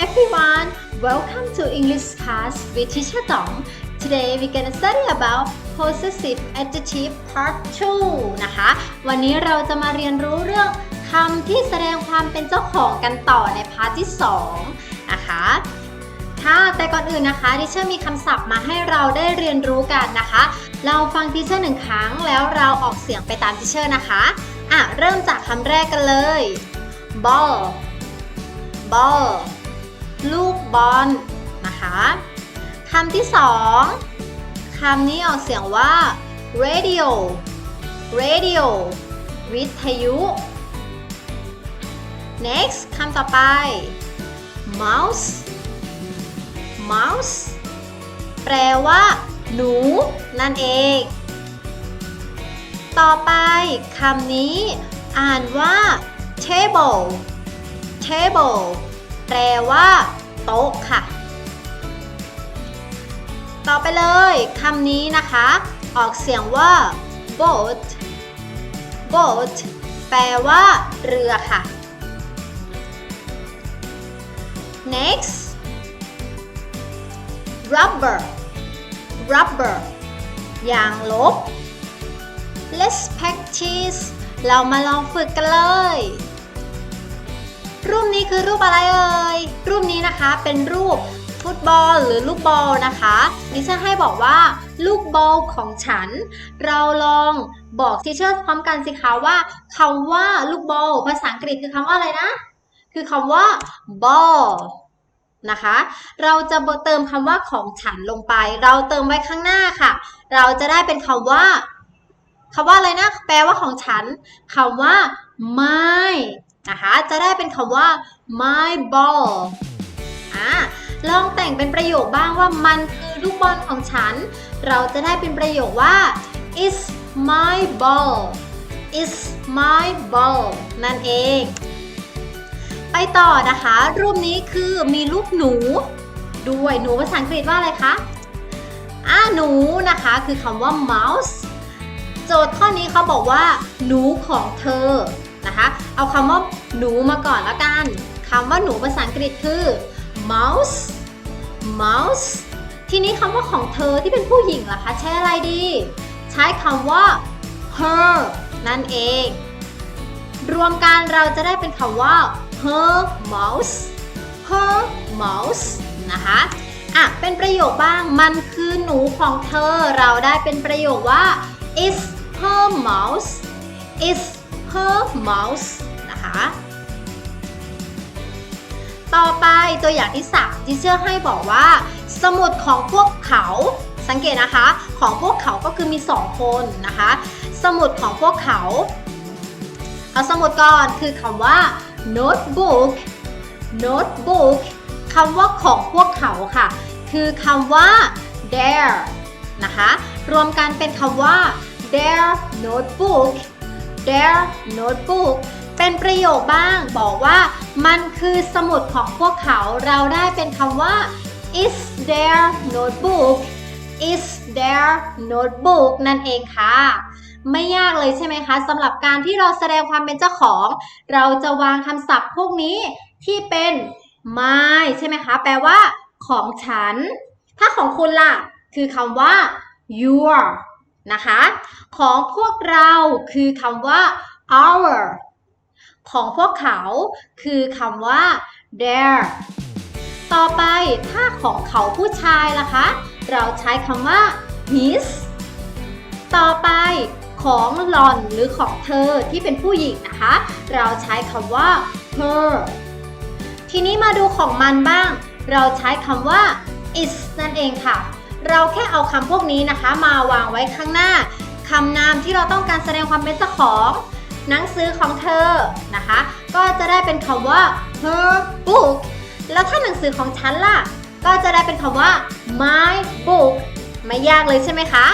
everyone, welcome to English class with Teacher Dong. Today we're gonna study about possessive adjective part 2 นะคะ วันนี้เราจะมาเรียนรู้เรื่องคำที่แสดงความเป็นเจ้าของกันต่อในพาร์ทที่ 2 นะคะค่ะแต่ก่อนอื่นนะคะทิเชอร์มีคำศัพท์มาให้เราได้เรียนรู้กันนะคะ เราฟังทิเชอร์หนึ่งครั้งแล้วเราออกเสียงไปตามทิเชอร์นะคะอะเริ่มจากคำแรกกันเลย ball ball ลูกบอลนะคะคำที่สองคำนี้ออกเสียงว่า radio radio วิทยุ next คำต่อไป mouse mouse แปลว่า หนู นั่นเอง ต่อไปคำนี้ อ่านว่า table table แปลว่า โต๊ะค่ะ ต่อไปเลยคำนี้นะคะ ออกเสียงว่า boat boat แปลว่า เรือค่ะ next rubber rubber ยางลบ let's practice เรามาลองฝึกกันเลย รูปนี้คือรูปอะไรเอ่ย รูปนี้นะคะเป็นรูปฟุตบอลหรือลูกบอลนะคะดิฉันให้บอกว่าลูกบอลของฉัน เราลองบอกทีเชอร์พร้อมกันสิคะว่าคำว่าลูกบอลภาษาอังกฤษคือคำว่าอะไรนะ คือคำว่า ball นะคะ เราจะเติมคำว่าของฉันลงไป เราเติมไว้ข้างหน้าค่ะ เราจะได้เป็นคำว่าคำว่าอะไรนะ แปลว่าของฉันคำว่า my นะคะ จะได้เป็นคำว่า my ball อะลองแต่งเป็นประโยคบ้างว่ามันคือลูกบอลของฉัน เราจะได้เป็นประโยคว่า is my ball is my ball นั่นเอง ไปต่อนะคะ รูปนี้คือมีรูปหนู ด้วยหนูภาษาอังกฤษว่าอะไรคะอ่าหนูนะคะคือคำว่า mouse โจทย์ข้อนี้เขาบอกว่า หนูของเธอ เอาคำว่าหนูมาก่อนล้วกันคำว่าหนูภาษาอังกฤษคือ mouse mouse ทีนี้คำว่าของเธอที่เป็นผู้หญิงล่ะคะ ใช้อะไรดี ใช้คำว่า her นั่นเอง รวมกันเราจะได้เป็นคำว่า her mouse her mouse นะคะอะ เป็นประโยคบ้าง มันคือหนูของเธอ เราได้เป็นประโยคว่า is her mouse is her mouse ต่อไปตัวอย่างที่ 3 ที่เชื่อให้บอกว่า สมุดของพวกเขาสังเกตนะคะ ของพวกเขาก็คือมี 2 คนนะคะ สมุดของพวกเขา เอาสมุดก่อนคือคำว่า notebook notebook คำว่าของพวกเขาค่ะ คือคำว่า their นะคะ รวมกันเป็นคำว่า their notebook their notebook เป็นประโยคบ้างบอกว่า มันคือสมุดของพวกเขาเราได้เป็นคำว่า is their notebook is their notebook นั่นเองค่ะ ไม่ยากเลยใช่ไหมคะสำหรับการที่เราแสดงความเป็นเจ้าของ เราจะวางคำศัพท์พวกนี้ที่เป็น my ใช่ไหมคะ แปลว่า ของฉัน ถ้าของคุณล่ะ คือคำว่า your นะคะ ของพวกเราคือคำว่า our ของพวกเขา คือคำว่า their ต่อไปถ้าของเขาผู้ชายล่ะคะ เราใช้คำว่า his ต่อไปของหล่อนหรือของเธอที่เป็นผู้หญิงนะคะ เราใช้คำว่า her ทีนี้มาดูของมันบ้าง เราใช้คำว่า is นั่นเองค่ะ เราแค่เอาคำพวกนี้นะคะ มาวางไว้ข้างหน้าคำนามที่เราต้องการแสดงความเป็นเจ้าของ หนังสือของเธอนะคะ ก็จะได้เป็นคำว่า her book แล้วถ้าหนังสือของฉันล่ะ ก็จะได้เป็นคำว่า my book ไม่ยากเลยใช่ไหมคะ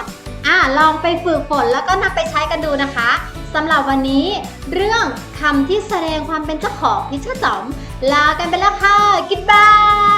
อ่าลองไปฝึกฝนแล้วก็นำไปใช้กันดูนะคะสำหรับวันนี้ เรื่องคำที่แสดงความเป็นเจ้าของพิชเชอร์จอมลากันไปแล้วค่ะ goodbye